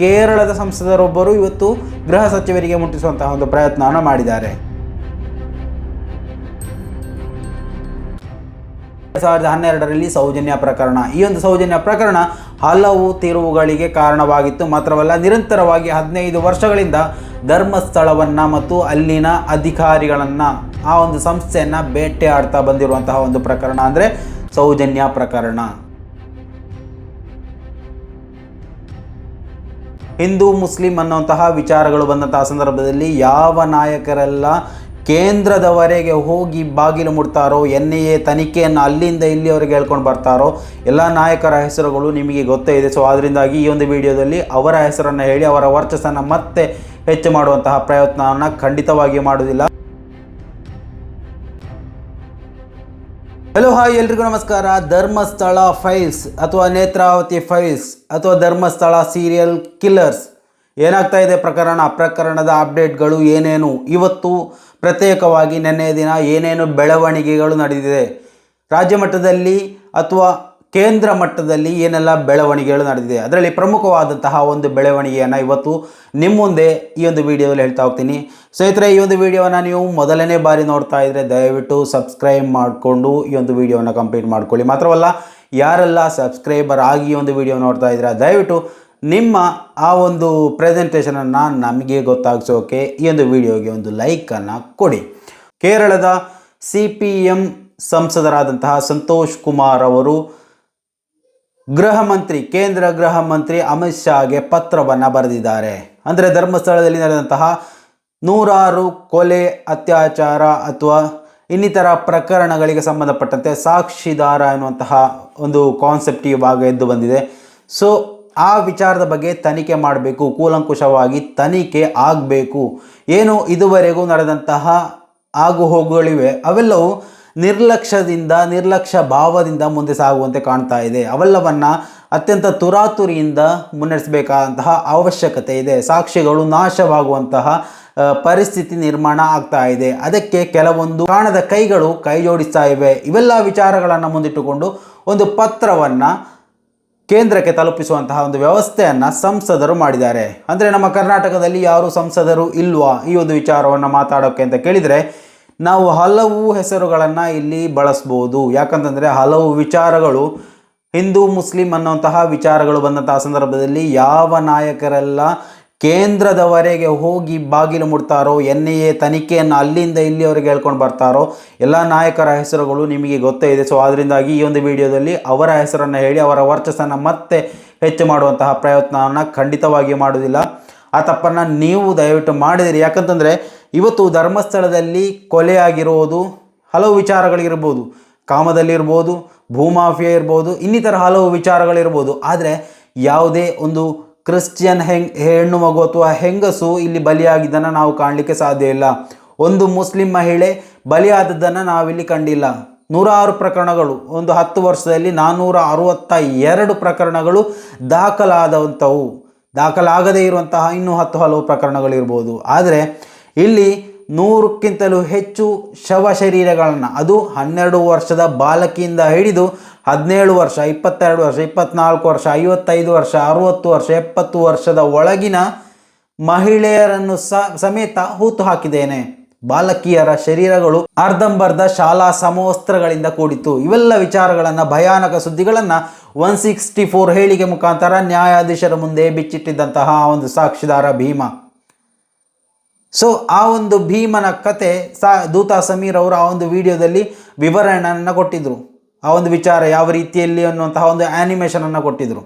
ಕೇರಳದ ಸಂಸದರೊಬ್ಬರು ಇವತ್ತು ಗೃಹ ಸಚಿವರಿಗೆ ಮುಟ್ಟಿಸುವಂತಹ ಒಂದು ಪ್ರಯತ್ನವನ್ನು ಮಾಡಿದ್ದಾರೆ. ಎರಡು ಸಾವಿರದ ಹನ್ನೆರಡರಲ್ಲಿ ಸೌಜನ್ಯ ಪ್ರಕರಣ. ಈ ಒಂದು ಸೌಜನ್ಯ ಪ್ರಕರಣ ಹಲವು ತಿರುವುಗಳಿಗೆ ಕಾರಣವಾಗಿತ್ತು. ಮಾತ್ರವಲ್ಲ, ನಿರಂತರವಾಗಿ ಹದಿನೈದು ವರ್ಷಗಳಿಂದ ಧರ್ಮಸ್ಥಳವನ್ನು ಮತ್ತು ಅಲ್ಲಿನ ಅಧಿಕಾರಿಗಳನ್ನು ಆ ಒಂದು ಸಂಸ್ಥೆಯನ್ನು ಬೇಟೆಯಾಡ್ತಾ ಬಂದಿರುವಂತಹ ಒಂದು ಪ್ರಕರಣ ಅಂದರೆ ಸೌಜನ್ಯ ಪ್ರಕರಣ. ಹಿಂದೂ, ಮುಸ್ಲಿಂ ಅನ್ನುವಂತಹ ವಿಚಾರಗಳು ಬಂದಂತಹ ಸಂದರ್ಭದಲ್ಲಿ ಯಾವ ನಾಯಕರೆಲ್ಲ ಕೇಂದ್ರದವರೆಗೆ ಹೋಗಿ ಬಾಗಿಲು ಮುಡ್ತಾರೋ ಎನ್ ಐ ಎ ತನಿಖೆಯನ್ನು ಅಲ್ಲಿಂದ ಇಲ್ಲಿವರೆಗೆ ಹೇಳ್ಕೊಂಡು ಬರ್ತಾರೋ, ಎಲ್ಲ ನಾಯಕರ ಹೆಸರುಗಳು ನಿಮಗೆ ಗೊತ್ತೇ ಇದೆ. ಸೊ ಅದರಿಂದಾಗಿ ಈ ಒಂದು ವಿಡಿಯೋದಲ್ಲಿ ಅವರ ಹೆಸರನ್ನು ಹೇಳಿ ಅವರ ವರ್ಚಸ್ಸನ್ನು ಮತ್ತೆ ಹೆಚ್ಚು ಮಾಡುವಂತಹ ಪ್ರಯತ್ನವನ್ನು ಖಂಡಿತವಾಗಿ ಮಾಡುವುದಿಲ್ಲ. ಹಲೋ, ಹಾಯ್, ಎಲ್ರಿಗೂ ನಮಸ್ಕಾರ. ಧರ್ಮಸ್ಥಳ ಫೈಲ್ಸ್ ಅಥವಾ ನೇತ್ರಾವತಿ ಫೈಲ್ಸ್ ಅಥವಾ ಧರ್ಮಸ್ಥಳ ಸೀರಿಯಲ್ ಕಿಲ್ಲರ್ಸ್ ಏನಾಗ್ತಾ ಇದೆ ಪ್ರಕರಣ? ಪ್ರಕರಣದ ಅಪ್ಡೇಟ್ಗಳು ಏನೇನು? ಇವತ್ತು ಪ್ರತ್ಯೇಕವಾಗಿ ನಿನ್ನೆಯ ದಿನ ಏನೇನು ಬೆಳವಣಿಗೆಗಳು ನಡೆದಿದೆ? ರಾಜ್ಯ ಮಟ್ಟದಲ್ಲಿ ಅಥವಾ ಕೇಂದ್ರ ಮಟ್ಟದಲ್ಲಿ ಏನೆಲ್ಲ ಬೆಳವಣಿಗೆಗಳು ನಡೆದಿದೆ, ಅದರಲ್ಲಿ ಪ್ರಮುಖವಾದಂತಹ ಒಂದು ಬೆಳವಣಿಗೆಯನ್ನು ಇವತ್ತು ನಿಮ್ಮ ಮುಂದೆ ಈ ಒಂದು ವಿಡಿಯೋದಲ್ಲಿ ಹೇಳ್ತಾ ಹೋಗ್ತೀನಿ. ಸ್ನೇಹಿತರೆ, ಈ ಒಂದು ವಿಡಿಯೋನ ನೀವು ಮೊದಲನೇ ಬಾರಿ ನೋಡ್ತಾ ಇದ್ದರೆ ದಯವಿಟ್ಟು ಸಬ್ಸ್ಕ್ರೈಬ್ ಮಾಡಿಕೊಂಡು ಈ ಒಂದು ವಿಡಿಯೋನ ಕಂಪ್ಲೀಟ್ ಮಾಡ್ಕೊಳ್ಳಿ. ಮಾತ್ರವಲ್ಲ, ಯಾರೆಲ್ಲ ಸಬ್ಸ್ಕ್ರೈಬರ್ ಆಗಿ ಈ ಒಂದು ವಿಡಿಯೋ ನೋಡ್ತಾ ಇದ್ದೀರಾ ದಯವಿಟ್ಟು ನಿಮ್ಮ ಆ ಒಂದು ಪ್ರೆಸೆಂಟೇಷನನ್ನು ನಮಗೆ ಗೊತ್ತಾಗಿಸೋಕೆ ಈ ಒಂದು ವಿಡಿಯೋಗೆ ಒಂದು ಲೈಕನ್ನು ಕೊಡಿ. ಕೇರಳದ ಸಿ ಪಿ ಎಂ ಸಂಸದರಾದಂತಹ ಸಂತೋಷ್ ಕುಮಾರ್ ಅವರು ಗೃಹ ಮಂತ್ರಿ, ಕೇಂದ್ರ ಗೃಹ ಮಂತ್ರಿ ಅಮಿತ್ ಶಾಗೆ ಪತ್ರವನ್ನು ಬರೆದಿದ್ದಾರೆ. ಅಂದರೆ ಧರ್ಮಸ್ಥಳದಲ್ಲಿ ನಡೆದಂತಹ ನೂರಾರು ಕೊಲೆ, ಅತ್ಯಾಚಾರ ಅಥವಾ ಇನ್ನಿತರ ಪ್ರಕರಣಗಳಿಗೆ ಸಂಬಂಧಪಟ್ಟಂತೆ ಸಾಕ್ಷಿದಾರ ಎನ್ನುವಂತಹ ಒಂದು ಕಾನ್ಸೆಪ್ಟ್ ಇವಾಗ ಎದ್ದು ಬಂದಿದೆ. ಸೊ ಆ ವಿಚಾರದ ಬಗ್ಗೆ ತನಿಖೆ ಮಾಡಬೇಕು, ಕೂಲಂಕುಷವಾಗಿ ತನಿಖೆ ಆಗಬೇಕು. ಏನು ಇದುವರೆಗೂ ನಡೆದಂತಹ ಆಗುಹೋಗುಗಳಿವೆ ಅವೆಲ್ಲವೂ ನಿರ್ಲಕ್ಷ್ಯದಿಂದ, ನಿರ್ಲಕ್ಷ್ಯ ಭಾವದಿಂದ ಮುಂದೆ ಸಾಗುವಂತೆ ಕಾಣ್ತಾ ಇದೆ. ಅವೆಲ್ಲವನ್ನು ಅತ್ಯಂತ ತುರಾತುರಿಯಿಂದ ಮುನ್ನಡೆಸಬೇಕಾದಂತಹ ಅವಶ್ಯಕತೆ ಇದೆ. ಸಾಕ್ಷಿಗಳು ನಾಶವಾಗುವಂತಹ ಪರಿಸ್ಥಿತಿ ನಿರ್ಮಾಣ ಆಗ್ತಾ ಇದೆ. ಅದಕ್ಕೆ ಕೆಲವೊಂದು ಕಾಣದ ಕೈಗಳು ಕೈ ಜೋಡಿಸ್ತಾ ಇವೆ. ಇವೆಲ್ಲ ವಿಚಾರಗಳನ್ನು ಮುಂದಿಟ್ಟುಕೊಂಡು ಒಂದು ಪತ್ರವನ್ನು ಕೇಂದ್ರಕ್ಕೆ ತಲುಪಿಸುವಂತಹ ಒಂದು ವ್ಯವಸ್ಥೆಯನ್ನು ಸಂಸದರು ಮಾಡಿದ್ದಾರೆ. ಅಂದರೆ ನಮ್ಮ ಕರ್ನಾಟಕದಲ್ಲಿ ಯಾರು ಸಂಸದರು ಇಲ್ವಾ? ಈ ಒಂದು ವಿಚಾರವನ್ನು ಮಾತಾಡೋಕ್ಕೆ ಅಂತ ಕೇಳಿದರೆ ನಾವು ಹಲವು ಹೆಸರುಗಳನ್ನು ಇಲ್ಲಿ ಬಳಸ್ಬೋದು. ಯಾಕಂತಂದರೆ ಹಲವು ವಿಚಾರಗಳು ಹಿಂದೂ, ಮುಸ್ಲಿಂ ಅನ್ನುವಂತಹ ವಿಚಾರಗಳು ಬಂದಂತಹ ಸಂದರ್ಭದಲ್ಲಿ ಯಾವ ನಾಯಕರೆಲ್ಲ ಕೇಂದ್ರದವರೆಗೆ ಹೋಗಿ ಬಾಗಿಲು ಮುಡ್ತಾರೋ ಎನ್ ಐ ಎ ತನಿಖೆಯನ್ನು ಅಲ್ಲಿಂದ ಇಲ್ಲಿವರೆಗೆ ಹೇಳ್ಕೊಂಡು ಬರ್ತಾರೋ, ಎಲ್ಲ ನಾಯಕರ ಹೆಸರುಗಳು ನಿಮಗೆ ಗೊತ್ತೇ ಇದೆ. ಸೊ ಅದರಿಂದಾಗಿ ಈ ಒಂದು ವಿಡಿಯೋದಲ್ಲಿ ಅವರ ಹೆಸರನ್ನು ಹೇಳಿ, ಅವರ ವರ್ಚಸ್ಸನ್ನು ಮತ್ತೆ ಹೆಚ್ಚು ಮಾಡುವಂತಹ ಪ್ರಯತ್ನವನ್ನು ಖಂಡಿತವಾಗಿ ಮಾಡುವುದಿಲ್ಲ. ಆ ತಪ್ಪನ್ನು ನೀವು ದಯವಿಟ್ಟು ಮಾಡಿದಿರಿ. ಯಾಕಂತಂದರೆ ಇವತ್ತು ಧರ್ಮಸ್ಥಳದಲ್ಲಿ ಕೊಲೆಯಾಗಿರುವುದು ಹಲವು ವಿಚಾರಗಳಿರ್ಬೋದು. ಕಾಮದಲ್ಲಿರ್ಬೋದು ಭೂಮಾಫಿಯಾ ಇರ್ಬೋದು, ಇನ್ನಿತರ ಹಲವು ವಿಚಾರಗಳಿರ್ಬೋದು. ಆದರೆ ಯಾವುದೇ ಒಂದು ಕ್ರಿಶ್ಚಿಯನ್ ಹೆಂಗ್, ಹೆಣ್ಣು ಮಗು ಅಥವಾ ಹೆಂಗಸು ಇಲ್ಲಿ ಬಲಿಯಾಗಿದ್ದನ್ನು ನಾವು ಕಾಣಲಿಕ್ಕೆ ಸಾಧ್ಯ ಇಲ್ಲ. ಒಂದು ಮುಸ್ಲಿಂ ಮಹಿಳೆ ಬಲಿಯಾದದ್ದನ್ನು ನಾವಿಲ್ಲಿ ಕಂಡಿಲ್ಲ. ನೂರಾರು ಪ್ರಕರಣಗಳು, ಒಂದು ಹತ್ತು ವರ್ಷದಲ್ಲಿ ನಾನ್ನೂರ ಅರವತ್ತ ಎರಡು ಪ್ರಕರಣಗಳು ದಾಖಲಾದಂಥವು. ದಾಖಲಾಗದೇ ಇರುವಂತಹ ಇನ್ನೂ ಹತ್ತು ಹಲವು ಪ್ರಕರಣಗಳಿರ್ಬೋದು. ಆದರೆ ಇಲ್ಲಿ ನೂರಕ್ಕಿಂತಲೂ ಹೆಚ್ಚು ಶವ ಶರೀರಗಳನ್ನು ಅದು ಹನ್ನೆರಡು ವರ್ಷದ ಬಾಲಕಿಯಿಂದ ಹಿಡಿದು ಹದಿನೇಳು ವರ್ಷ, ಇಪ್ಪತ್ತೆರಡು ವರ್ಷ, ಇಪ್ಪತ್ನಾಲ್ಕು ವರ್ಷ, ಐವತ್ತೈದು ವರ್ಷ, ಅರುವತ್ತು ವರ್ಷ, ಎಪ್ಪತ್ತು ವರ್ಷದ ಒಳಗಿನ ಮಹಿಳೆಯರನ್ನು ಸಮೇತ ಹೂತು ಹಾಕಿದ್ದೇನೆ. ಬಾಲಕಿಯರ ಶರೀರಗಳು ಅರ್ಧಂಬರ್ಧ ಶಾಲಾ ಸಮವಸ್ತ್ರಗಳಿಂದ ಕೂಡಿತು ಇವೆಲ್ಲ ವಿಚಾರಗಳನ್ನು, ಭಯಾನಕ ಸುದ್ದಿಗಳನ್ನು ಒನ್ ಸಿಕ್ಸ್ಟಿ ಫೋರ್ ಹೇಳಿಕೆ ಮುಖಾಂತರ ನ್ಯಾಯಾಧೀಶರ ಮುಂದೆ ಬಿಚ್ಚಿಟ್ಟಿದ್ದಂತಹ ಒಂದು ಸಾಕ್ಷಿದಾರ ಭೀಮ. ಸೊ ಆ ಒಂದು ಭೀಮನ ಕತೆ ಸಾ, ದೂತ ಸಮೀರ್ ಅವರು ಆ ಒಂದು ವಿಡಿಯೋದಲ್ಲಿ ವಿವರಣೆಯನ್ನು ಕೊಟ್ಟಿದ್ದರು ಆ ಒಂದು ವಿಚಾರ ಯಾವ ರೀತಿಯಲ್ಲಿ ಅನ್ನುವಂತಹ ಒಂದು ಆ್ಯನಿಮೇಷನನ್ನು ಕೊಟ್ಟಿದ್ದರು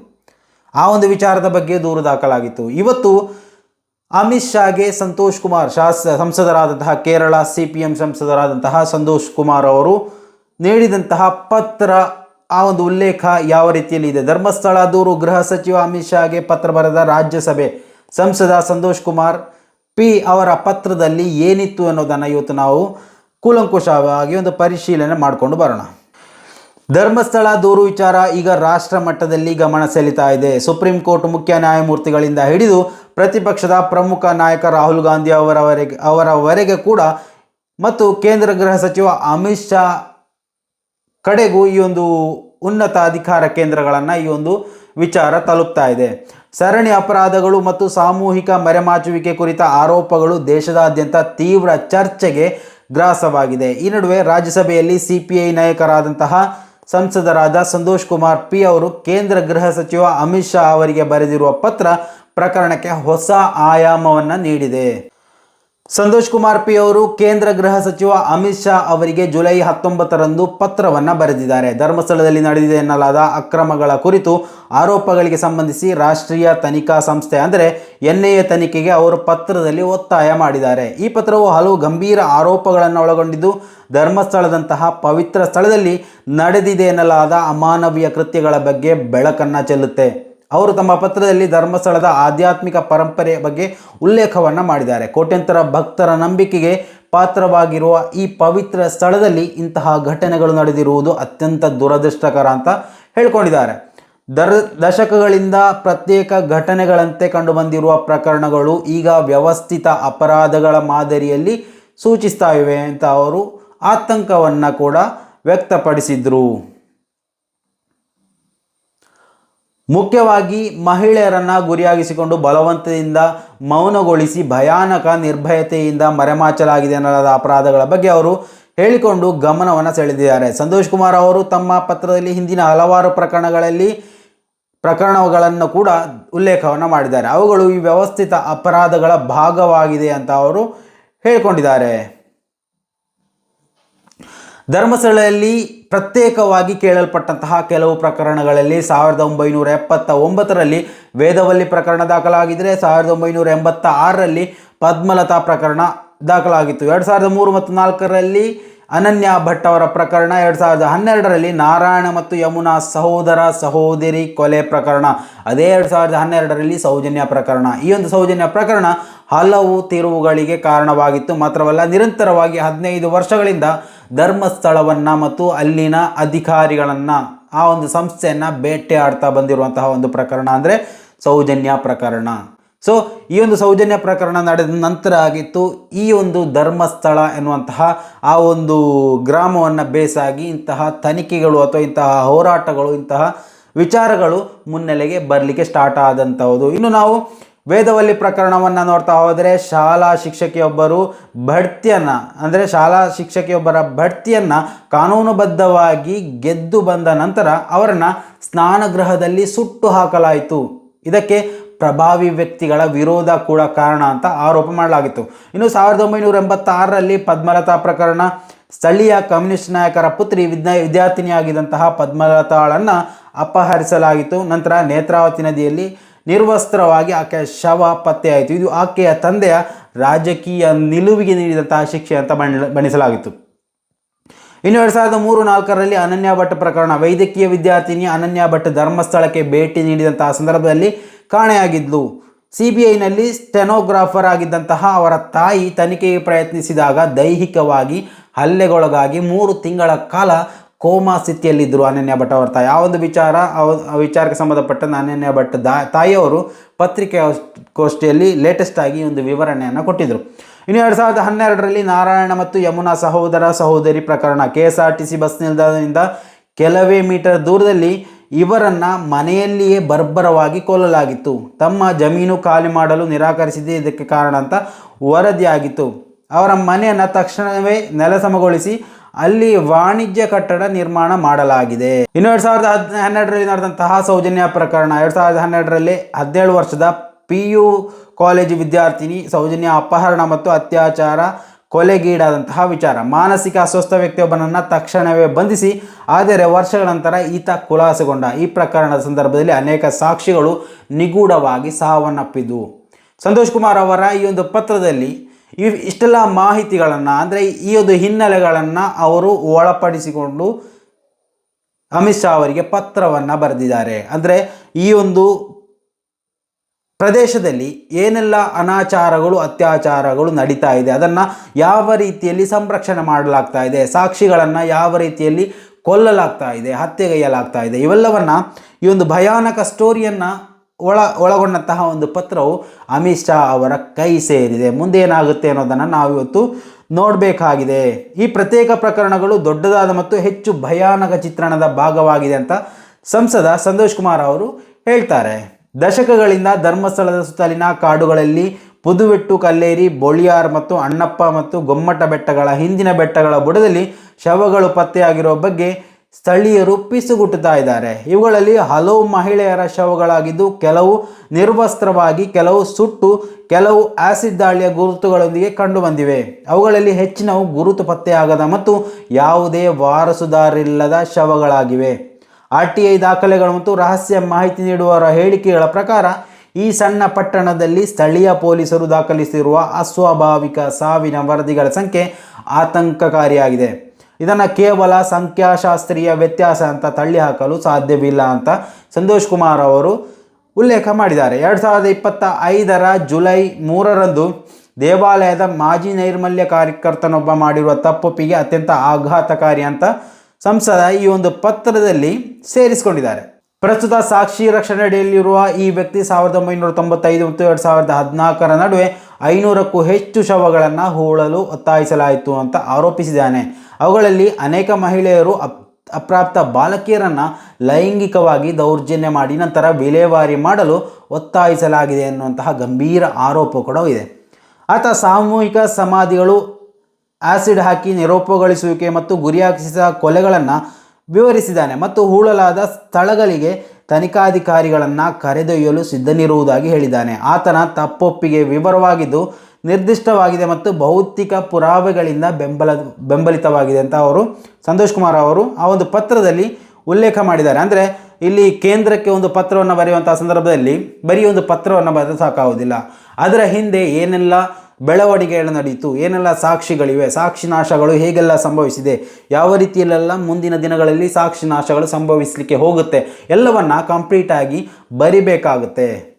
ಆ ಒಂದು ವಿಚಾರದ ಬಗ್ಗೆ ದೂರು ದಾಖಲಾಗಿತ್ತು. ಇವತ್ತು ಅಮಿತ್ ಶಾಗೆ ಸಂತೋಷ್ ಕುಮಾರ್ ಶಾಸ, ಸಂಸದರಾದಂತಹ ಕೇರಳ ಸಿ ಪಿ ಎಂ ಸಂಸದರಾದಂತಹ ಸಂತೋಷ್ ಕುಮಾರ್ ಅವರು ನೀಡಿದಂತಹ ಪತ್ರ, ಆ ಒಂದು ಉಲ್ಲೇಖ ಯಾವ ರೀತಿಯಲ್ಲಿ ಇದೆ? ಧರ್ಮಸ್ಥಳ ದೂರು ಗೃಹ ಸಚಿವ ಅಮಿತ್ ಶಾಗೆ ಪತ್ರ ಬರೆದ ರಾಜ್ಯಸಭೆ ಸಂಸದ ಸಂತೋಷ್ ಕುಮಾರ್ ಪಿ ಅವರ ಪತ್ರದಲ್ಲಿ ಏನಿತ್ತು ಅನ್ನೋದನ್ನು ಇವತ್ತು ನಾವು ಕೂಲಂಕುಷವಾಗಿ ಒಂದು ಪರಿಶೀಲನೆ ಮಾಡಿಕೊಂಡು ಬರೋಣ. ಧರ್ಮಸ್ಥಳ ದೂರು ವಿಚಾರ ಈಗ ರಾಷ್ಟ್ರ ಮಟ್ಟದಲ್ಲಿ ಗಮನ ಸೆಳೀತಾ ಇದೆ. ಸುಪ್ರೀಂ ಕೋರ್ಟ್ ಮುಖ್ಯ ನ್ಯಾಯಮೂರ್ತಿಗಳಿಂದ ಹಿಡಿದು ಪ್ರತಿಪಕ್ಷದ ಪ್ರಮುಖ ನಾಯಕ ರಾಹುಲ್ ಗಾಂಧಿ ಅವರವರೆಗೆ ಅವರವರೆಗೆ ಕೂಡ ಮತ್ತು ಕೇಂದ್ರ ಗೃಹ ಸಚಿವ ಅಮಿತ್ ಶಾ ಕಡೆಗೂ ಈ ಒಂದು ಉನ್ನತ ಅಧಿಕಾರ ಕೇಂದ್ರಗಳನ್ನು ಈ ಒಂದು ವಿಚಾರ ತಲುಪ್ತಾ ಇದೆ. ಸರಣಿ ಅಪರಾಧಗಳು ಮತ್ತು ಸಾಮೂಹಿಕ ಮರೆಮಾಚುವಿಕೆ ಕುರಿತ ಆರೋಪಗಳು ದೇಶದಾದ್ಯಂತ ತೀವ್ರ ಚರ್ಚೆಗೆ ಗ್ರಾಸವಾಗಿದೆ. ಈ ನಡುವೆ ರಾಜ್ಯಸಭೆಯಲ್ಲಿ ಸಿಪಿಐ ನಾಯಕರಾದಂತಹ ಸಂಸದರಾದ ಸಂತೋಷ್ ಕುಮಾರ್ ಪಿ ಅವರು ಕೇಂದ್ರ ಗೃಹ ಸಚಿವ ಅಮಿತ್ ಶಾ ಅವರಿಗೆ ಬರೆದಿರುವ ಪತ್ರ ಪ್ರಕರಣಕ್ಕೆ ಹೊಸ ಆಯಾಮವನ್ನು ನೀಡಿದೆ. ಸಂತೋಷ್ ಕುಮಾರ್ ಪಿ ಅವರು ಕೇಂದ್ರ ಗೃಹ ಸಚಿವ ಅಮಿತ್ ಶಾ ಅವರಿಗೆ ಜುಲೈ ಹತ್ತೊಂಬತ್ತರಂದು ಪತ್ರವನ್ನು ಬರೆದಿದ್ದಾರೆ. ಧರ್ಮಸ್ಥಳದಲ್ಲಿ ನಡೆದಿದೆ ಎನ್ನಲಾದ ಅಕ್ರಮಗಳ ಕುರಿತು ಆರೋಪಗಳಿಗೆ ಸಂಬಂಧಿಸಿ ರಾಷ್ಟ್ರೀಯ ತನಿಖಾ ಸಂಸ್ಥೆ ಅಂದರೆ ಎನ್ಐಎ ತನಿಖೆಗೆ ಅವರು ಪತ್ರದಲ್ಲಿ ಒತ್ತಾಯ ಮಾಡಿದ್ದಾರೆ. ಈ ಪತ್ರವು ಹಲವು ಗಂಭೀರ ಆರೋಪಗಳನ್ನು ಒಳಗೊಂಡಿದ್ದು ಧರ್ಮಸ್ಥಳದಂತಹ ಪವಿತ್ರ ಸ್ಥಳದಲ್ಲಿ ನಡೆದಿದೆ ಎನ್ನಲಾದ ಅಮಾನವೀಯ ಕೃತ್ಯಗಳ ಬಗ್ಗೆ ಬೆಳಕನ್ನು ಚೆಲ್ಲುತ್ತೆ. ಅವರು ತಮ್ಮ ಪತ್ರದಲ್ಲಿ ಧರ್ಮಸ್ಥಳದ ಆಧ್ಯಾತ್ಮಿಕ ಪರಂಪರೆಯ ಬಗ್ಗೆ ಉಲ್ಲೇಖವನ್ನು ಮಾಡಿದ್ದಾರೆ. ಕೋಟ್ಯಂತರ ಭಕ್ತರ ನಂಬಿಕೆಗೆ ಪಾತ್ರವಾಗಿರುವ ಈ ಪವಿತ್ರ ಸ್ಥಳದಲ್ಲಿ ಇಂತಹ ಘಟನೆಗಳು ನಡೆದಿರುವುದು ಅತ್ಯಂತ ದುರದೃಷ್ಟಕರ ಅಂತ ಹೇಳ್ಕೊಂಡಿದ್ದಾರೆ. ದರ್, ದಶಕಗಳಿಂದ ಪ್ರತ್ಯೇಕ ಘಟನೆಗಳಂತೆ ಕಂಡುಬಂದಿರುವ ಪ್ರಕರಣಗಳು ಈಗ ವ್ಯವಸ್ಥಿತ ಅಪರಾಧಗಳ ಮಾದರಿಯಲ್ಲಿ ಸೂಚಿಸ್ತಾ ಇವೆ ಅಂತ ಅವರು ಆತಂಕವನ್ನು ಕೂಡ ವ್ಯಕ್ತಪಡಿಸಿದರು. ಮುಖ್ಯವಾಗಿ ಮಹಿಳೆಯರನ್ನು ಗುರಿಯಾಗಿಸಿಕೊಂಡು ಬಲವಂತದಿಂದ ಮೌನಗೊಳಿಸಿ ಭಯಾನಕ ನಿರ್ಭಯತೆಯಿಂದ ಮರೆಮಾಚಲಾಗಿದೆ ಎನ್ನಲಾದ ಅಪರಾಧಗಳ ಬಗ್ಗೆ ಅವರು ಹೇಳಿಕೊಂಡು ಗಮನವನ್ನು ಸೆಳೆದಿದ್ದಾರೆ. ಸಂತೋಷ್ ಕುಮಾರ್ ಅವರು ತಮ್ಮ ಪತ್ರದಲ್ಲಿ ಹಿಂದಿನ ಹಲವಾರು ಪ್ರಕರಣಗಳಲ್ಲಿ ಪ್ರಕರಣಗಳನ್ನು ಕೂಡ ಉಲ್ಲೇಖವನ್ನು ಮಾಡಿದ್ದಾರೆ. ಅವುಗಳು ಈ ವ್ಯವಸ್ಥಿತ ಅಪರಾಧಗಳ ಭಾಗವಾಗಿದೆ ಅಂತ ಅವರು ಹೇಳಿಕೊಂಡಿದ್ದಾರೆ. ಧರ್ಮಸ್ಥಳದಲ್ಲಿ ಪ್ರತ್ಯೇಕವಾಗಿ ಕೇಳಲ್ಪಟ್ಟಂತಹ ಕೆಲವು ಪ್ರಕರಣಗಳಲ್ಲಿ ಸಾವಿರದ ಒಂಬೈನೂರ ಎಪ್ಪತ್ತ ಒಂಬತ್ತರಲ್ಲಿ ವೇದವಲ್ಲಿ ಪ್ರಕರಣ ದಾಖಲಾಗಿದ್ದರೆ ಸಾವಿರದ ಒಂಬೈನೂರ ಎಂಬತ್ತ ಆರರಲ್ಲಿ ಪದ್ಮಲತಾ ಪ್ರಕರಣ ದಾಖಲಾಗಿತ್ತು. ಎರಡು ಸಾವಿರದ ಮೂರು ಮತ್ತು ನಾಲ್ಕರಲ್ಲಿ ಅನನ್ಯ ಭಟ್ ಅವರ ಪ್ರಕರಣ ಎರಡು ಸಾವಿರದ ಹನ್ನೆರಡರಲ್ಲಿ ನಾರಾಯಣ ಮತ್ತು ಯಮುನಾ ಸಹೋದರ ಸಹೋದರಿ ಕೊಲೆ ಪ್ರಕರಣ. ಅದೇ ಎರಡು ಸಾವಿರದ ಹನ್ನೆರಡರಲ್ಲಿ ಸೌಜನ್ಯ ಪ್ರಕರಣ. ಈ ಒಂದು ಸೌಜನ್ಯ ಪ್ರಕರಣ ಹಲವು ತಿರುವುಗಳಿಗೆ ಕಾರಣವಾಗಿತ್ತು. ಮಾತ್ರವಲ್ಲ, ನಿರಂತರವಾಗಿ ಹದಿನೈದು ವರ್ಷಗಳಿಂದ ಧರ್ಮಸ್ಥಳವನ್ನು ಮತ್ತು ಅಲ್ಲಿನ ಅಧಿಕಾರಿಗಳನ್ನು ಆ ಒಂದು ಸಂಸ್ಥೆಯನ್ನು ಬೇಟೆಯಾಡ್ತಾ ಬಂದಿರುವಂತಹ ಒಂದು ಪ್ರಕರಣ ಅಂದರೆ ಸೌಜನ್ಯ ಪ್ರಕರಣ. ಸೊ ಈ ಒಂದು ಸೌಜನ್ಯ ಪ್ರಕರಣ ನಡೆದ ನಂತರ ಆಗಿತ್ತು. ಈ ಒಂದು ಧರ್ಮಸ್ಥಳ ಎನ್ನುವಂತಹ ಆ ಒಂದು ಗ್ರಾಮವನ್ನು ಬೇಸಾಗಿ ಇಂತಹ ತನಿಖೆಗಳು ಅಥವಾ ಇಂತಹ ಹೋರಾಟಗಳು, ಇಂತಹ ವಿಚಾರಗಳು ಮುನ್ನೆಲೆಗೆ ಬರಲಿಕ್ಕೆ ಸ್ಟಾರ್ಟ್ ಆದಂಥವುದು ಇನ್ನು ನಾವು ವೇದವಲ್ಲಿ ಪ್ರಕರಣವನ್ನು ನೋಡ್ತಾ ಹೋದರೆ ಶಾಲಾ ಶಿಕ್ಷಕಿಯೊಬ್ಬರು ಬಡ್ತಿಯನ್ನು ಅಂದರೆ ಶಾಲಾ ಶಿಕ್ಷಕಿಯೊಬ್ಬರ ಬಡ್ತಿಯನ್ನು ಕಾನೂನುಬದ್ಧವಾಗಿ ಗೆದ್ದು ಬಂದ ನಂತರ ಅವರನ್ನು ಸ್ನಾನಗೃಹದಲ್ಲಿ ಸುಟ್ಟು ಹಾಕಲಾಯಿತು. ಇದಕ್ಕೆ ಪ್ರಭಾವಿ ವ್ಯಕ್ತಿಗಳ ವಿರೋಧ ಕೂಡ ಕಾರಣ ಅಂತ ಆರೋಪ ಮಾಡಲಾಗಿತ್ತು. ಇನ್ನು ಸಾವಿರದ ಒಂಬೈನೂರ ಎಂಬತ್ತಾರರಲ್ಲಿ ಪದ್ಮಲತಾ ಪ್ರಕರಣ ಸ್ಥಳೀಯ ಕಮ್ಯುನಿಸ್ಟ್ ನಾಯಕರ ಪುತ್ರಿ ವಿದ್ಯಾ ವಿದ್ಯಾರ್ಥಿನಿಯಾಗಿದ್ದಂತಹ ಪದ್ಮಲತಾಳನ್ನು ಅಪಹರಿಸಲಾಗಿತ್ತು. ನಂತರ ನೇತ್ರಾವತಿ ನದಿಯಲ್ಲಿ ನಿರ್ವಸ್ತ್ರವಾಗಿ ಆಕೆಯ ಶವ ಪತ್ತೆಯಾಯಿತು. ಇದು ಆಕೆಯ ತಂದೆಯ ರಾಜಕೀಯ ನಿಲುವಿಗೆ ನೀಡಿದಂತಹ ಶಿಕ್ಷೆ ಅಂತ ಬಣ್ಣ, ಬಣ್ಣಿಸಲಾಗಿತ್ತು. ಇನ್ನು ಎರಡು ಸಾವಿರದ ಮೂರು ನಾಲ್ಕರಲ್ಲಿ ಅನನ್ಯ ಭಟ್ ಪ್ರಕರಣ, ವೈದ್ಯಕೀಯ ವಿದ್ಯಾರ್ಥಿನಿ ಅನನ್ಯ ಭಟ್ ಧರ್ಮಸ್ಥಳಕ್ಕೆ ಭೇಟಿ ನೀಡಿದಂತಹ ಸಂದರ್ಭದಲ್ಲಿ ಕಾಣೆಯಾಗಿದ್ಲು. ಸಿ ಸ್ಟೆನೋಗ್ರಾಫರ್ ಆಗಿದ್ದಂತಹ ಅವರ ತಾಯಿ ತನಿಖೆಗೆ ಪ್ರಯತ್ನಿಸಿದಾಗ ದೈಹಿಕವಾಗಿ ಹಲ್ಲೆಗೊಳಗಾಗಿ ಮೂರು ತಿಂಗಳ ಕಾಲ ಕೋಮಾ ಸ್ಥಿತಿಯಲ್ಲಿದ್ದರು ಅನನ್ಯ ಭಟ್ ಅವರ ತಾಯಿ. ಆ ಒಂದು ವಿಚಾರ ವಿಚಾರಕ್ಕೆ ಸಂಬಂಧಪಟ್ಟಂತೆ ಅನನ್ಯ ಭಟ್ ದಾ, ತಾಯಿಯವರು ಪತ್ರಿಕೆ ಗೋಷ್ಠಿಯಲ್ಲಿ ಲೇಟೆಸ್ಟ್ ಆಗಿ ಒಂದು ವಿವರಣೆಯನ್ನು ಕೊಟ್ಟಿದ್ದರು ಇನ್ನು ಎರಡು ಸಾವಿರದ ಹನ್ನೆರಡರಲ್ಲಿ ನಾರಾಯಣ ಮತ್ತು ಯಮುನಾ ಸಹೋದರ ಸಹೋದರಿ ಪ್ರಕರಣ. K S R T C bus ನಿಲ್ದಾಣದಿಂದ ಕೆಲವೇ ಮೀಟರ್ ದೂರದಲ್ಲಿ ಇವರನ್ನು ಮನೆಯಲ್ಲಿಯೇ ಬರ್ಬರವಾಗಿ ಕೊಲ್ಲಲಾಗಿತ್ತು. ತಮ್ಮ ಜಮೀನು ಖಾಲಿ ಮಾಡಲು ನಿರಾಕರಿಸಿದೆ ಇದಕ್ಕೆ ಕಾರಣ ಅಂತ ವರದಿಯಾಗಿತ್ತು. ಅವರ ಮನೆಯನ್ನು ತಕ್ಷಣವೇ ನೆಲಸಮಗೊಳಿಸಿ ಅಲ್ಲಿ ವಾಣಿಜ್ಯ ಕಟ್ಟಡ ನಿರ್ಮಾಣ ಮಾಡಲಾಗಿದೆ. ಇನ್ನು ಎರಡು ಸಾವಿರದ ಹದ್ ಹನ್ನೆರಡರಲ್ಲಿ ನಡೆದಂತಹ ಸೌಜನ್ಯ ಪ್ರಕರಣ ಎರಡು ಸಾವಿರದ ಹನ್ನೆರಡರಲ್ಲಿ ಹದಿನೇಳು ವರ್ಷದ ಪಿ ಯು ಕಾಲೇಜು ವಿದ್ಯಾರ್ಥಿನಿ ಸೌಜನ್ಯ ಅಪಹರಣ ಮತ್ತು ಅತ್ಯಾಚಾರ ಕೊಲೆಗೀಡಾದಂತಹ ವಿಚಾರ. ಮಾನಸಿಕ ಅಸ್ವಸ್ಥ ವ್ಯಕ್ತಿಯೊಬ್ಬನನ್ನು ತಕ್ಷಣವೇ ಬಂಧಿಸಿ, ಆದರೆ ವರ್ಷಗಳ ನಂತರ ಈತ ಖುಲಾಸೆಗೊಂಡ. ಈ ಪ್ರಕರಣದ ಸಂದರ್ಭದಲ್ಲಿ ಅನೇಕ ಸಾಕ್ಷಿಗಳು ನಿಗೂಢವಾಗಿ ಸಾವನ್ನಪ್ಪಿದ್ದು. ಸಂತೋಷ್ ಕುಮಾರ್ ಅವರ ಈ ಒಂದು ಪತ್ರದಲ್ಲಿ ಇವ್ ಇಷ್ಟೆಲ್ಲ ಮಾಹಿತಿಗಳನ್ನು, ಅಂದರೆ ಈ ಒಂದು ಹಿನ್ನೆಲೆಗಳನ್ನು ಅವರು ಒಳಪಡಿಸಿಕೊಂಡು ಅಮಿತ್ ಶಾ ಅವರಿಗೆ ಪತ್ರವನ್ನು ಬರೆದಿದ್ದಾರೆ. ಅಂದರೆ ಈ ಒಂದು ಪ್ರದೇಶದಲ್ಲಿ ಏನೆಲ್ಲ ಅನಾಚಾರಗಳು, ಅತ್ಯಾಚಾರಗಳು ನಡೀತಾ ಇದೆ, ಅದನ್ನು ಯಾವ ರೀತಿಯಲ್ಲಿ ಸಂರಕ್ಷಣೆ ಮಾಡಲಾಗ್ತಾ ಇದೆ, ಸಾಕ್ಷಿಗಳನ್ನು ಯಾವ ರೀತಿಯಲ್ಲಿ ಕೊಲ್ಲಲಾಗ್ತಾ ಇದೆ, ಹತ್ಯೆಗೈಯಲಾಗ್ತಾ ಇದೆ, ಇವೆಲ್ಲವನ್ನು ಈ ಒಂದು ಭಯಾನಕ ಸ್ಟೋರಿಯನ್ನು ಒಳ, ಒಳಗೊಂಡಂತಹ ಒಂದು ಪತ್ರವು ಅಮಿತ್ ಶಾ ಅವರ ಕೈ ಸೇರಿದೆ. ಮುಂದೆ ಏನಾಗುತ್ತೆ ಅನ್ನೋದನ್ನು ನಾವಿವತ್ತು ನೋಡಬೇಕಾಗಿದೆ. ಈ ಪ್ರತ್ಯೇಕ ಪ್ರಕರಣಗಳು ದೊಡ್ಡದಾದ ಮತ್ತು ಹೆಚ್ಚು ಭಯಾನಕ ಚಿತ್ರಣದ ಭಾಗವಾಗಿದೆ ಅಂತ ಸಂಸದ ಸಂತೋಷ್ ಕುಮಾರ್ ಅವರು ಹೇಳ್ತಾರೆ. ದಶಕಗಳಿಂದ ಧರ್ಮಸ್ಥಳದ ಸುತ್ತಲಿನ ಕಾಡುಗಳಲ್ಲಿ ಪುದುವೆಟ್ಟು, ಕಲ್ಲೇರಿ, ಬೊಳಿಯಾರ್ ಮತ್ತು ಅಣ್ಣಪ್ಪ ಮತ್ತು ಗೊಮ್ಮಟ ಬೆಟ್ಟಗಳ ಹಿಂದಿನ ಬೆಟ್ಟಗಳ ಬುಡದಲ್ಲಿ ಶವಗಳು ಪತ್ತೆಯಾಗಿರುವ ಬಗ್ಗೆ ಸ್ಥಳೀಯರು ಪಿಸುಗುಟ್ಟುತ್ತಾ ಇದ್ದಾರೆ. ಇವುಗಳಲ್ಲಿ ಹಲವು ಮಹಿಳೆಯರ ಶವಗಳಾಗಿದ್ದು, ಕೆಲವು ನಿರ್ವಸ್ತ್ರವಾಗಿ, ಕೆಲವು ಸುಟ್ಟು, ಕೆಲವು ಆಸಿಡ್ ದಾಳಿಯ ಗುರುತುಗಳೊಂದಿಗೆ ಕಂಡುಬಂದಿವೆ. ಅವುಗಳಲ್ಲಿ ಹೆಚ್ಚಿನವು ಗುರುತು ಪತ್ತೆಯಾಗದ ಮತ್ತು ಯಾವುದೇ ವಾರಸುದಾರಿಲ್ಲದ ಶವಗಳಾಗಿವೆ. ಆರ್ ಟಿ ಐ ದಾಖಲೆಗಳು ಮತ್ತು ರಹಸ್ಯ ಮಾಹಿತಿ ನೀಡುವವರ ಹೇಳಿಕೆಗಳ ಪ್ರಕಾರ ಈ ಸಣ್ಣ ಪಟ್ಟಣದಲ್ಲಿ ಸ್ಥಳೀಯ ಪೊಲೀಸರು ದಾಖಲಿಸಿರುವ ಅಸ್ವಾಭಾವಿಕ ಸಾವಿನ ವರದಿಗಳ ಸಂಖ್ಯೆ ಆತಂಕಕಾರಿಯಾಗಿದೆ. ಇದನ್ನು ಕೇವಲ ಸಂಖ್ಯಾಶಾಸ್ತ್ರೀಯ ವ್ಯತ್ಯಾಸ ಅಂತ ತಳ್ಳಿ ಹಾಕಲು ಸಾಧ್ಯವಿಲ್ಲ ಅಂತ ಸಂತೋಷ್ ಕುಮಾರ್ ಅವರು ಉಲ್ಲೇಖ ಮಾಡಿದ್ದಾರೆ. ಎರಡು ಸಾವಿರದ ಇಪ್ಪತ್ತ ಐದರ ಜುಲೈ ಮೂರರಂದು ದೇವಾಲಯದ ಮಾಜಿ ನೈರ್ಮಲ್ಯ ಕಾರ್ಯಕರ್ತನೊಬ್ಬ ಮಾಡಿರುವ ತಪ್ಪೊಪ್ಪಿಗೆ ಅತ್ಯಂತ ಆಘಾತಕಾರಿ ಅಂತ ಸಂಸದ ಈ ಒಂದು ಪತ್ರದಲ್ಲಿ ಸೇರಿಸಿಕೊಂಡಿದ್ದಾರೆ. ಪ್ರಸ್ತುತ ಸಾಕ್ಷಿ ರಕ್ಷಣೆ ಅಡಿಯಲ್ಲಿರುವ ಈ ವ್ಯಕ್ತಿ ಸಾವಿರದ ಒಂಬೈನೂರ ತೊಂಬತ್ತೈದು ಮತ್ತು ಎರಡು ಸಾವಿರದ ಹದಿನಾಲ್ಕರ ನಡುವೆ ಐನೂರಕ್ಕೂ ಹೆಚ್ಚು ಶವಗಳನ್ನು ಹೂಳಲು ಒತ್ತಾಯಿಸಲಾಯಿತು ಅಂತ ಆರೋಪಿಸಿದ್ದಾನೆ. ಅವುಗಳಲ್ಲಿ ಅನೇಕ ಮಹಿಳೆಯರು ಅಪ್, ಅಪ್ರಾಪ್ತ ಬಾಲಕಿಯರನ್ನು ಲೈಂಗಿಕವಾಗಿ ದೌರ್ಜನ್ಯ ಮಾಡಿ ನಂತರ ವಿಲೇವಾರಿ ಮಾಡಲು ಒತ್ತಾಯಿಸಲಾಗಿದೆ ಎನ್ನುವಂತಹ ಗಂಭೀರ ಆರೋಪ ಕೂಡ ಇದೆ. ಆತ ಸಾಮೂಹಿಕ ಸಮಾಧಿಗಳು ಆಸಿಡ್ ಹಾಕಿ ನಿರೂಪಗೊಳಿಸುವಿಕೆ ಮತ್ತು ಗುರಿಯಾಗಿಸಿದ ಕೊಲೆಗಳನ್ನು ವಿವರಿಸಿದ್ದಾನೆ ಮತ್ತು ಹೂಳಲಾದ ಸ್ಥಳಗಳಿಗೆ ತನಿಖಾಧಿಕಾರಿಗಳನ್ನು ಕರೆದೊಯ್ಯಲು ಸಿದ್ಧನಿರುವುದಾಗಿ ಹೇಳಿದ್ದಾನೆ. ಆತನ ತಪ್ಪೊಪ್ಪಿಗೆ ವಿವರವಾಗಿದ್ದು, ನಿರ್ದಿಷ್ಟವಾಗಿದೆ ಮತ್ತು ಭೌತಿಕ ಪುರಾವೆಗಳಿಂದ ಬೆಂಬಲ, ಬೆಂಬಲಿತವಾಗಿದೆ ಅಂತ ಅವರು, ಸಂತೋಷ್ ಕುಮಾರ್ ಅವರು ಆ ಒಂದು ಪತ್ರದಲ್ಲಿ ಉಲ್ಲೇಖ ಮಾಡಿದ್ದಾರೆ. ಅಂದರೆ, ಇಲ್ಲಿ ಕೇಂದ್ರಕ್ಕೆ ಒಂದು ಪತ್ರವನ್ನು ಬರೆಯುವಂಥ ಸಂದರ್ಭದಲ್ಲಿ ಬರೀ ಒಂದು ಪತ್ರವನ್ನು ಬರೆದು ಸಾಕಾಗುವುದಿಲ್ಲ. ಅದರ ಹಿಂದೆ ಏನೆಲ್ಲ ಬೆಳವಣಿಗೆಗಳು ನಡೆಯಿತು. ಏನೆಲ್ಲ ಸಾಕ್ಷಿಗಳಿವೆ? ಸಾಕ್ಷಿ ನಾಶಗಳು ಹೇಗೆಲ್ಲ ಸಂಭವಿಸಿದೆ? ಯಾವ ರೀತಿಯಲ್ಲೆಲ್ಲ ಮುಂದಿನ ದಿನಗಳಲ್ಲಿ ಸಾಕ್ಷಿ ನಾಶಗಳು ಸಂಭವಿಸಲಿಕ್ಕೆ ಹೋಗುತ್ತೆ? ಎಲ್ಲವನ್ನ ಕಂಪ್ಲೀಟಾಗಿ ಬರಿಬೇಕಾಗುತ್ತೆ.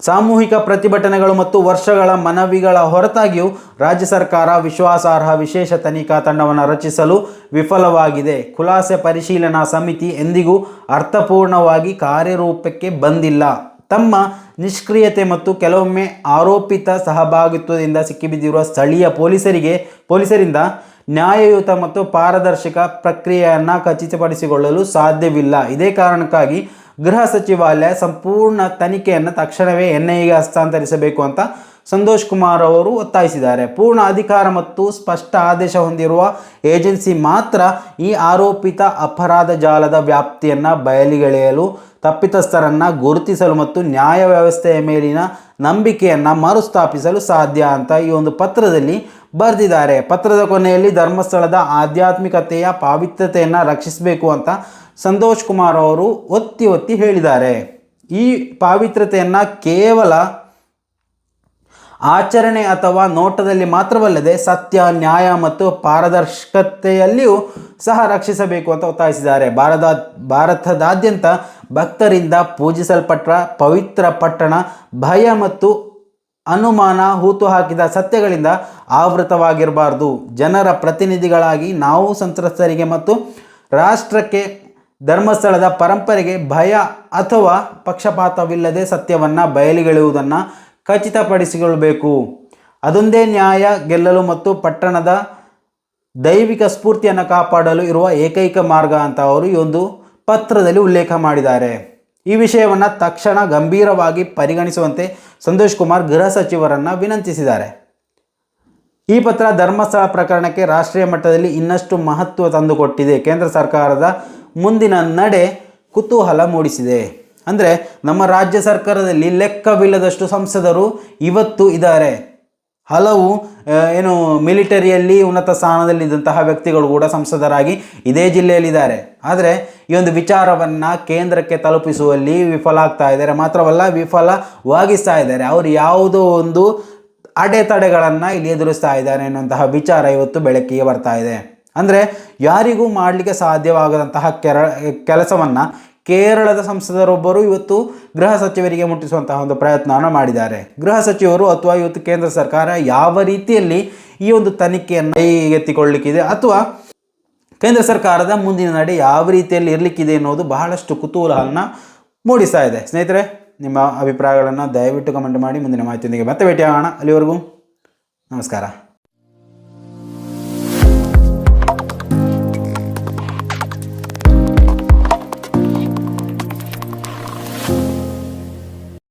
ಸಾಮೂಹಿಕ ಪ್ರತಿಭಟನೆಗಳು ಮತ್ತು ವರ್ಷಗಳ ಮನವಿಗಳ ಹೊರತಾಗಿಯೂ ರಾಜ್ಯ ಸರ್ಕಾರ ವಿಶ್ವಾಸಾರ್ಹ ವಿಶೇಷ ತನಿಖಾ ತಂಡವನ್ನು ರಚಿಸಲು ವಿಫಲವಾಗಿದೆ. ಖುಲಾಸೆ ಪರಿಶೀಲನಾ ಸಮಿತಿ ಎಂದಿಗೂ ಅರ್ಥಪೂರ್ಣವಾಗಿ ಕಾರ್ಯರೂಪಕ್ಕೆ ಬಂದಿಲ್ಲ. ತಮ್ಮ ನಿಷ್ಕ್ರಿಯತೆ ಮತ್ತು ಕೆಲವೊಮ್ಮೆ ಆರೋಪಿತ ಸಹಭಾಗಿತ್ವದಿಂದ ಸಿಕ್ಕಿಬಿದ್ದಿರುವ ಸ್ಥಳೀಯ ಪೊಲೀಸರಿಗೆ, ಪೊಲೀಸರಿಂದ ನ್ಯಾಯಯುತ ಮತ್ತು ಪಾರದರ್ಶಕ ಪ್ರಕ್ರಿಯೆಯನ್ನು ಖಚಿತಪಡಿಸಿಕೊಳ್ಳಲು ಸಾಧ್ಯವಿಲ್ಲ. ಇದೇ ಕಾರಣಕ್ಕಾಗಿ ಗೃಹ ಸಚಿವಾಲಯ ಸಂಪೂರ್ಣ ತನಿಖೆಯನ್ನು ತಕ್ಷಣವೇ ಎನ್ಐಎಗೆ ಹಸ್ತಾಂತರಿಸಬೇಕು ಅಂತ ಸಂತೋಷ್ ಕುಮಾರ್ ಅವರು ಒತ್ತಾಯಿಸಿದ್ದಾರೆ. ಪೂರ್ಣ ಅಧಿಕಾರ ಮತ್ತು ಸ್ಪಷ್ಟ ಆದೇಶ ಹೊಂದಿರುವ ಏಜೆನ್ಸಿ ಮಾತ್ರ ಈ ಆರೋಪಿತ ಅಪರಾಧ ಜಾಲದ ವ್ಯಾಪ್ತಿಯನ್ನು ಬಯಲಿಗೆಳೆಯಲು, ತಪ್ಪಿತಸ್ಥರನ್ನು ಗುರುತಿಸಲು ಮತ್ತು ನ್ಯಾಯ ವ್ಯವಸ್ಥೆಯ ಮೇಲಿನ ನಂಬಿಕೆಯನ್ನು ಮರುಸ್ಥಾಪಿಸಲು ಸಾಧ್ಯ ಅಂತ ಈ ಒಂದು ಪತ್ರದಲ್ಲಿ ಬರೆದಿದ್ದಾರೆ. ಪತ್ರದ ಕೊನೆಯಲ್ಲಿ ಧರ್ಮಸ್ಥಳದ ಆಧ್ಯಾತ್ಮಿಕತೆಯ ಪಾವಿತ್ರ್ಯತೆಯನ್ನು ರಕ್ಷಿಸಬೇಕು ಅಂತ ಸಂತೋಷ್ ಕುಮಾರ್ ಅವರು ಒತ್ತಿ ಒತ್ತಿ ಹೇಳಿದ್ದಾರೆ. ಈ ಪಾವಿತ್ರ್ಯತೆಯನ್ನು ಕೇವಲ ಆಚರಣೆ ಅಥವಾ ನೋಟದಲ್ಲಿ ಮಾತ್ರವಲ್ಲದೆ ಸತ್ಯ, ನ್ಯಾಯ ಮತ್ತು ಪಾರದರ್ಶಕತೆಯಲ್ಲಿಯೂ ಸಹ ರಕ್ಷಿಸಬೇಕು ಅಂತ ಒತ್ತಾಯಿಸಿದ್ದಾರೆ. ಭಾರತ, ಭಾರತದಾದ್ಯಂತ ಭಕ್ತರಿಂದ ಪೂಜಿಸಲ್ಪಟ್ಟ ಪವಿತ್ರ ಪಟ್ಟಣ, ಭಯ ಮತ್ತು ಅನುಮಾನ ಹೂತು ಹಾಕಿದ ಸತ್ಯಗಳಿಂದ ಆವೃತವಾಗಿರಬಾರ್ದು. ಜನರ ಪ್ರತಿನಿಧಿಗಳಾಗಿ ನಾವು ಸಂತ್ರಸ್ತರಿಗೆ ಮತ್ತು ರಾಷ್ಟ್ರಕ್ಕೆ ಧರ್ಮಸ್ಥಳದ ಪರಂಪರೆಗೆ ಭಯ ಅಥವಾ ಪಕ್ಷಪಾತವಿಲ್ಲದೆ ಸತ್ಯವನ್ನು ಬಯಲಿಗೆಳೆಯುವುದನ್ನು ಖಚಿತಪಡಿಸಿಕೊಳ್ಳಬೇಕು. ಅದೊಂದೇ ನ್ಯಾಯ, ಗೆಲ್ಲಲು ಮತ್ತು ಪಟ್ಟಣದ ದೈವಿಕ ಸ್ಫೂರ್ತಿಯನ್ನು ಕಾಪಾಡಲು ಇರುವ ಏಕೈಕ ಮಾರ್ಗ ಅಂತ ಅವರು ಈ ಒಂದು ಪತ್ರದಲ್ಲಿ ಉಲ್ಲೇಖ ಮಾಡಿದ್ದಾರೆ. ಈ ವಿಷಯವನ್ನು ತಕ್ಷಣ ಗಂಭೀರವಾಗಿ ಪರಿಗಣಿಸುವಂತೆ ಸಂತೋಷ್ ಕುಮಾರ್ ಗೃಹ ಸಚಿವರನ್ನು ವಿನಂತಿಸಿದ್ದಾರೆ. ಈ ಪತ್ರ ಧರ್ಮಸ್ಥಳ ಪ್ರಕರಣಕ್ಕೆ ರಾಷ್ಟ್ರೀಯ ಮಟ್ಟದಲ್ಲಿ ಇನ್ನಷ್ಟು ಮಹತ್ವ ತಂದುಕೊಟ್ಟಿದೆ. ಕೇಂದ್ರ ಸರ್ಕಾರದ ಮುಂದಿನ ನಡೆ ಕುತೂಹಲ ಮೂಡಿಸಿದೆ. ಅಂದರೆ ನಮ್ಮ ರಾಜ್ಯ ಸರ್ಕಾರದಲ್ಲಿ ಲೆಕ್ಕವಿಲ್ಲದಷ್ಟು ಸಂಸದರು ಇವತ್ತು ಇದ್ದಾರೆ. ಹಲವು ಏನು ಮಿಲಿಟರಿಯಲ್ಲಿ ಉನ್ನತ ಸ್ಥಾನದಲ್ಲಿದ್ದಂತಹ ವ್ಯಕ್ತಿಗಳು ಕೂಡ ಸಂಸದರಾಗಿ ಇದೇ ಜಿಲ್ಲೆಯಲ್ಲಿದ್ದಾರೆ. ಆದರೆ ಈ ಒಂದು ವಿಚಾರವನ್ನು ಕೇಂದ್ರಕ್ಕೆ ತಲುಪಿಸುವಲ್ಲಿ ವಿಫಲ ಆಗ್ತಾ ಇದ್ದಾರೆ. ಮಾತ್ರವಲ್ಲ, ವಿಫಲವಾಗಿಸ್ತಾ ಇದ್ದಾರೆ. ಅವರು ಯಾವುದೋ ಒಂದು ಅಡೆತಡೆಗಳನ್ನು ಇಲ್ಲಿ ಎದುರಿಸ್ತಾ ಇದ್ದಾರೆ ಎನ್ನುವಂತಹ ವಿಚಾರ ಇವತ್ತು ಬೆಳಕಿಗೆ ಬರ್ತಾ ಇದೆ. ಅಂದರೆ ಯಾರಿಗೂ ಮಾಡಲಿಕ್ಕೆ ಸಾಧ್ಯವಾಗದಂತಹ ಕೆರ, ಕೆಲಸವನ್ನು ಕೇರಳದ ಸಂಸದರೊಬ್ಬರು ಇವತ್ತು ಗೃಹ ಸಚಿವರಿಗೆ ಮುಟ್ಟಿಸುವಂತಹ ಒಂದು ಪ್ರಯತ್ನವನ್ನು ಮಾಡಿದ್ದಾರೆ. ಗೃಹ ಸಚಿವರು ಅಥವಾ ಇವತ್ತು ಕೇಂದ್ರ ಸರ್ಕಾರ ಯಾವ ರೀತಿಯಲ್ಲಿ ಈ ಒಂದು ತನಿಖೆಯನ್ನು ಕೈಗೆತ್ತಿಕೊಳ್ಳಲಿಕ್ಕಿದೆ ಅಥವಾ ಕೇಂದ್ರ ಸರ್ಕಾರದ ಮುಂದಿನ ನಡೆ ಯಾವ ರೀತಿಯಲ್ಲಿ ಇರಲಿಕ್ಕಿದೆ ಅನ್ನೋದು ಬಹಳಷ್ಟು ಕುತೂಹಲವನ್ನು ಮೂಡಿಸ್ತಾ ಇದೆ. ಸ್ನೇಹಿತರೆ, ನಿಮ್ಮ ಅಭಿಪ್ರಾಯಗಳನ್ನು ದಯವಿಟ್ಟು ಕಮೆಂಟ್ ಮಾಡಿ. ಮುಂದಿನ ಮಾಹಿತಿಯೊಂದಿಗೆ ಮತ್ತೆ ಭೇಟಿಯಾಗೋಣ. ಅಲ್ಲಿವರೆಗೂ ನಮಸ್ಕಾರ.